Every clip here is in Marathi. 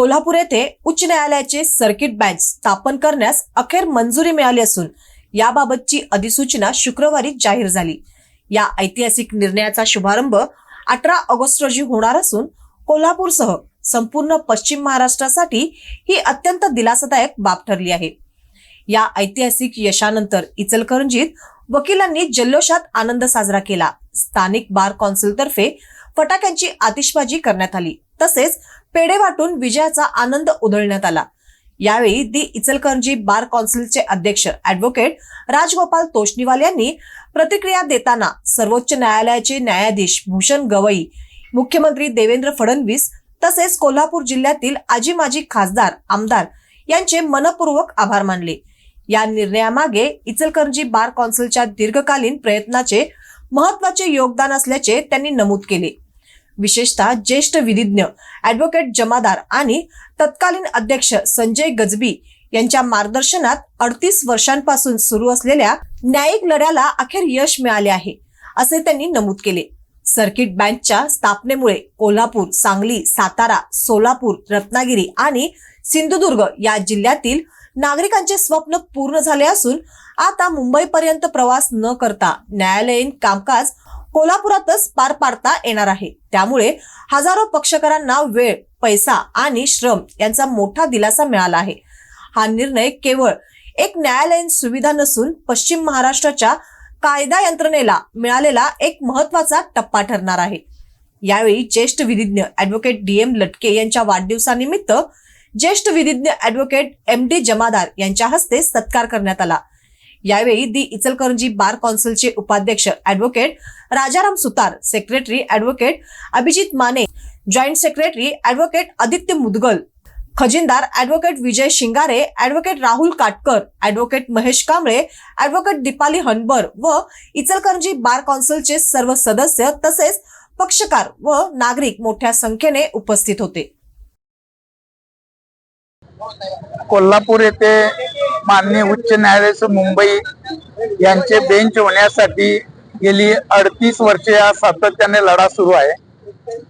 कोल्हापूर येथे उच्च न्यायालयाचे सर्किट बेंच स्थापन करण्यास अखेर मंजुरी मिळाली असून याबाबतची अधिसूचना शुक्रवारी जाहीर झाली. या ऐतिहासिक निर्णयाचा शुभारंभ अठरा ऑगस्ट रोजी होणार असून कोल्हापूरसह संपूर्ण पश्चिम महाराष्ट्रासाठी ही अत्यंत दिलासादायक बाब ठरली आहे. या ऐतिहासिक यशानंतर इचलकरंजीत वकिलांनी जल्लोषात आनंद साजरा केला. स्थानिक बार कौन्सिलतर्फे फटाक्यांची आतिषबाजी करण्यात आली. तसेच पेढे वाटून विजयाचा आनंद उधळण्यात आला. यावेळी दी इचलकरंजी बार कौन्सिलचे अध्यक्ष ऍडव्होकेट राजगोपाल तोष्णीवाल यांनी प्रतिक्रिया देताना सर्वोच्च न्यायालयाचे न्यायाधीश भूषण गवई मुख्यमंत्री देवेंद्र फडणवीस तसेच कोल्हापूर जिल्ह्यातील आजी माजी खासदार आमदार यांचे मनपूर्वक आभार मानले. या निर्णयामागे इचलकरंजी बार कौन्सिलच्या दीर्घकालीन प्रयत्नाचे महत्त्वाचे योगदान असल्याचे त्यांनी नमूद केले. विशेषतः ज्येष्ठ विधिज्ञ ऍडव्होकेट जमादार आणि तत्कालीन अध्यक्ष संजय गजबी यांच्या मार्गदर्शनात अडतीस वर्षांपासून सुरू असलेल्या न्यायिक लढ्याला अखेर यश मिळाले आहे असे त्यांनी नमूद केले. सर्किट बँकच्या स्थापनेमुळे कोल्हापूर सांगली सातारा सोलापूर रत्नागिरी आणि सिंधुदुर्ग या जिल्ह्यातील नागरिकांचे स्वप्न पूर्ण झाले असून आता मुंबईपर्यंत प्रवास न करता न्यायालयीन कामकाज कोल्हापुरातच पार पाडता येणार आहे. त्यामुळे हजारो पक्षकारांना वेळ पैसा आणि श्रम यांचा मोठा दिलासा मिळाला आहे. हा निर्णय केवळ एक न्यायालयीन सुविधा नसून पश्चिम महाराष्ट्राच्या कायदा यंत्रणेला मिळालेला एक महत्त्वाचा टप्पा ठरणार आहे. यावेळी ज्येष्ठ विधिज्ञ ऍडव्होकेट डी एम लटके यांच्या वाढदिवसानिमित्त ज्येष्ठ विधिज्ञ ऍडव्होकेट एम डी जमादार यांच्या हस्ते सत्कार करण्यात आला. यावेळी दी इचलकरंजी बार कौन्सिलचे उपाध्यक्ष advocate Rajaram Sutar secretary advocate Abhijit Mane joint secretary advocate Aditya Mudgal खजिनदार advocate Vijay Shingare advocate Rahul Katkar advocate Mahesh Kamble advocate Deepali Hanbar व इचलकरंजी बार कौन्सिलचे सर्व सदस्य तसेच पक्षकार व नागरिक मोठ्या संख्येने उपस्थित होते. कोल्हापूर येथे माननीय उच्च न्यायालय मुंबई यांचे बेंच होण्यासाठी गेली अडतीस वर्षे हा सातत्याने लढा सुरू आहे.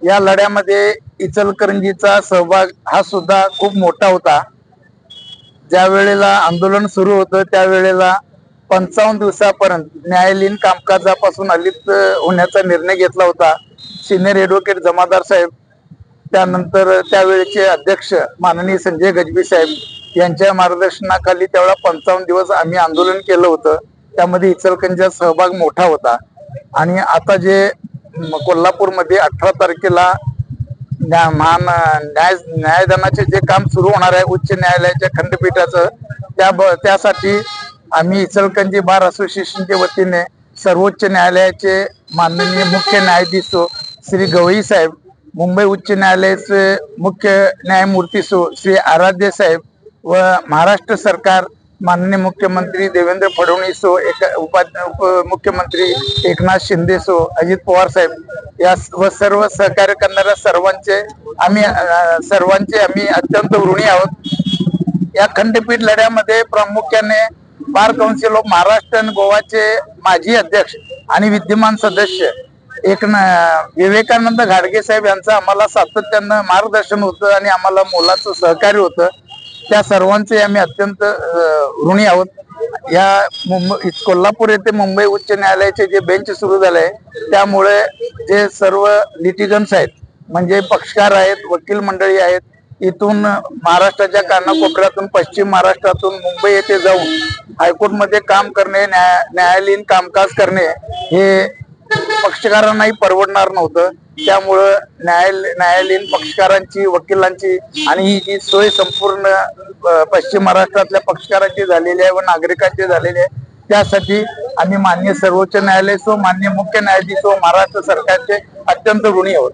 या लढ्यामध्ये इचलकरंजीचा सहभाग हा सुद्धा खूप मोठा होता. ज्या वेळेला आंदोलन सुरू होतं त्यावेळेला पंचावन्न दिवसापर्यंत न्यायालयीन कामकाजापासून अलिप्त होण्याचा निर्णय घेतला होता. सिनियर ऍडव्होकेट जमादार साहेब त्यानंतर त्यावेळेचे अध्यक्ष माननीय संजय गजबी साहेब यांच्या मार्गदर्शनाखाली तेवढा पंचावन्न दिवस आम्ही आंदोलन केलं होतं. त्यामध्ये इचलकरंजीचा सहभाग मोठा होता. आणि आता जे कोल्हापूरमध्ये अठरा तारखेला न्या- महान न्याय न्यायदानाचे जे काम सुरू होणार आहे उच्च न्यायालयाच्या खंडपीठाचं त्या ब- त्यासाठी आम्ही इचलकंजी बार असोसिएशनच्या वतीने सर्वोच्च न्यायालयाचे माननीय मुख्य न्यायाधीश श्री गवई साहेब मुंबई उच्च न्यायालयाचे मुख्य न्यायमूर्ती सो श्री आराध्य साहेब व महाराष्ट्र सरकार माननीय मुख्यमंत्री देवेंद्र फडणवीस हो एक उपा मुख्यमंत्री एकनाथ शिंदे सो अजित पवार साहेब या व सर्व सहकार्य करणाऱ्या सर्वांचे आम्ही सर्वांचे आम्ही अत्यंत ऋणी आहोत. या खंडपीठ लढ्यामध्ये प्रामुख्याने बार काउन्सिल ऑफ महाराष्ट्र आणि गोवाचे माजी अध्यक्ष आणि विद्यमान सदस्य एक विवेकानंद घाडगे साहेब यांचं आम्हाला सातत्यानं मार्गदर्शन होतं आणि आम्हाला मोलाचं सहकार्य होतं. त्या सर्वांचे आम्ही अत्यंत ऋणी आहोत. या मुंबई कोल्हापूर येथे मुंबई उच्च न्यायालयाचे जे बेंच सुरू झाले त्यामुळे जे सर्व लिटिगन्स आहेत म्हणजे पक्षकार आहेत वकील मंडळी आहेत इथून महाराष्ट्राच्या कानाकोपऱ्यातून पश्चिम महाराष्ट्रातून मुंबई येथे जाऊन हायकोर्टमध्ये काम करणे न्याय न्यायालयीन कामकाज करणे हे पक्षकारांनाही परवडणार नव्हतं. त्यामुळं न्यायालय न्यायालयीन पक्षकारांची वकिलांची आणि ही जी सोय संपूर्ण पश्चिम महाराष्ट्रातल्या पक्षकारांची झालेली आहे व नागरिकांची झालेली आहे त्यासाठी आम्ही मान्य सर्वोच्च न्यायालय सो मान्य मुख्य न्यायाधीश व महाराष्ट्र सरकारचे अत्यंत ऋणी आहोत.